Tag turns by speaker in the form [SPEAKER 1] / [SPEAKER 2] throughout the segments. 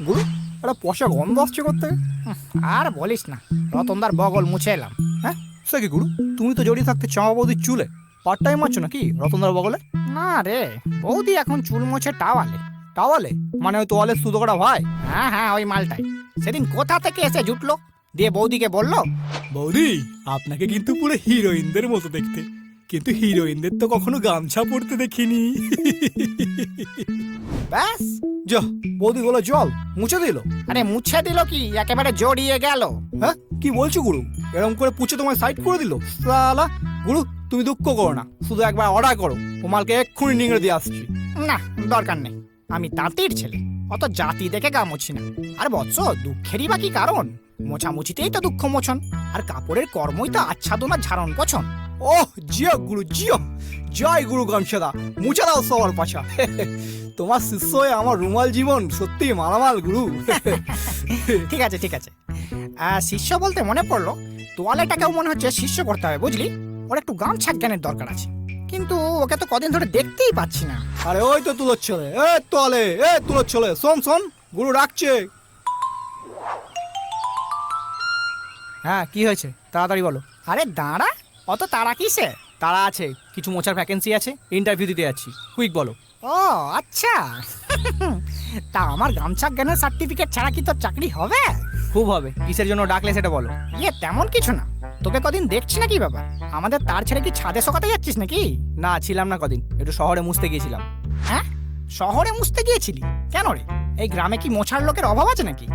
[SPEAKER 1] গুরু একটা পয়সা গন্ধ আসছে করতে
[SPEAKER 2] আর বলিস না রতনদার বগল মুছে এলাম।
[SPEAKER 1] হ্যাঁ? সে কি গুরু? তুমি তো জড়িয়ে থাকতে চামা বৌদির চুলে। পার্ট টাইম আছো নাকি রতনদার বগলে?
[SPEAKER 2] না রে বৌদি এখন চুল মুছে টাওয়ালে।
[SPEAKER 1] টাওয়ালে? মানে ওই তোয়ালে সুতো করা ভাই?
[SPEAKER 2] হ্যাঁ হ্যাঁ ওই মালটাই। সেদিন কোথা থেকে এসে জুটলো? দিয়ে বৌদিকে বলল
[SPEAKER 3] বৌদি আপনাকে কিন্তু পুরো হিরোইনদের মতো দেখতে। কিন্তু হিরোইনদের তো কখনো গামছা পরতে দেখিনি।
[SPEAKER 2] ব্যাস
[SPEAKER 1] যা বৌদি গলে জল মুছে দিল।
[SPEAKER 2] আরে মুছে দিল কি? একেবারে জড়িয়ে গেল।
[SPEAKER 1] হ্যাঁ? কি বলছো গুরু? এরকম করে পুছে তোমায় সাইড করে দিল? সালা গুরু তুমি দুঃখ করো না। শুধু একবার অর্ডার করো। ও মালকে এক্ষুনি নিংড়ে দিয়ে আসছি।
[SPEAKER 2] না দরকার নেই। আমি তাঁতির ছেলে। অত জাতি দেখে গা মুছি না। আর বৎস দুঃখেরই বা কি কারণ? মোছামুছিতেই তো দুঃখ মোছন। আর কাপড়ের কর্মই তো আচ্ছাদনা ঝাড়ন পছন
[SPEAKER 1] ওহ জিও গুরু জিও। জয় গুরু গামছাদা মুছে দাও সবার পাছা। তোমার শিষ্য হয়ে আমার রুমাল জীবন সত্যি মালামাল গুরু।
[SPEAKER 2] ঠিক আছে ঠিক আছে। শিষ্য বলতে মনে পড়ল তোয়ালেটাকেও মনে হচ্ছে শিষ্য করতে হবে বুঝলি? ওর একটু গামছা জ্ঞানের দরকার আছে। কিন্তু ওকে তো কদিন ধরে দেখতেই পাচ্ছি না।
[SPEAKER 1] আরে ওই তো তুলোর ছেলে এ তোলে এ তুলোর ছেলে শোন শোন গুরু রাখছে হ্যাঁ কি হয়েছে? তাড়াতাড়ি বলো।
[SPEAKER 2] আরে দাঁড়া অত তারা কিসে?
[SPEAKER 1] তারা আছে কিছু মোচার ভ্যাকেন্সি আছে ইন্টারভিউ দিতে যাচ্ছি। কুইক বলো।
[SPEAKER 2] ও আচ্ছা। তা আমার গামছা জ্ঞানের সার্টিফিকেট ছাড়া কি তোর চাকরি হবে?
[SPEAKER 1] খুব হবে। কিসের জন্য ডাকলে সেটা বলো।
[SPEAKER 2] ইয়ে তেমন কিছু না। তোকে কদিন দেখছি নাকি বাবা? আমাদের তার ছেড়ে কি ছাদে শোকাতে যাচ্ছিস নাকি?
[SPEAKER 1] না ছিলাম না কদিন। একটু শহরে মুছতে গিয়েছিলাম।
[SPEAKER 2] হ্যাঁ? শহরে মুছতে গিয়েছিলি? কেন রে? এই গ্রামে কি মোছার লোকের অভাব আছে নাকি?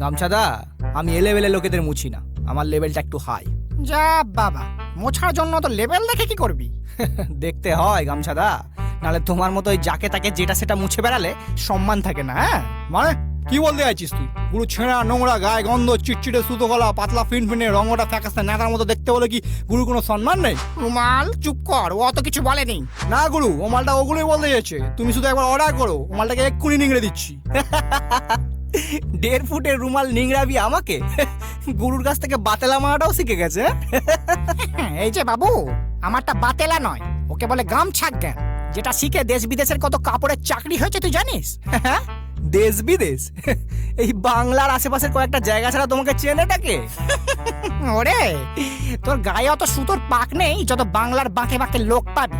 [SPEAKER 1] গামছাদা আমি এলেবেলে লোকেদের মুছি না। আমার লেভেলটা একটু হাই
[SPEAKER 2] যা বাবা। মোছার জন্য তো লেবেল দেখে কি করবি?
[SPEAKER 1] দেখতে হয়, গামছাদা। নালে তোমার মতো ওই যাকে তাকে যেটা সেটা মুছে বেড়ালে সম্মান থাকে না হ্যাঁ? মানে কি বলতে চাইছিস তুই? পুরো ছেঁড়া নোংরা গায়ে গন্ধ চিটচিটে সুতো গলা পাতলা ফিন ফিনে রঙটা ফ্যাকাসে নেতার মতো দেখতে বলে কি গুরু কোনো সম্মান নেই?
[SPEAKER 2] রুমাল চুপ কর ও অত কিছু বলেনি।
[SPEAKER 1] না গুরু ও মালটা ওগুলোই বলতে যাচ্ছে তুমি শুধু একবার অর্ডার করো ও মালটাকে এক্ষুনি নিংড়ে দিচ্ছি। দেড় ফুটের রুমাল নিংড়াবি আমাকে? গুরুর কাছ থেকে বাতেলা মারাটাও শিখে গেছে।
[SPEAKER 2] হ্যাঁ, এই যে বাবু আমারটা বাতেলা নয় ওকে বলে গামছা জ্ঞান। যেটা শিখে দেশ বিদেশের কত কাপড়ের চাকরি হয়েছে তুই জানিস?
[SPEAKER 1] দেশ বিদেশ? এই বাংলার আশেপাশের কয়েকটা জায়গা ছাড়া তোমাকে চেনেটাকে
[SPEAKER 2] ওরে, তোর গায়ে অত সুতোর পাক নেই যত বাংলার বাঁকে বাঁকে লোক পাবি।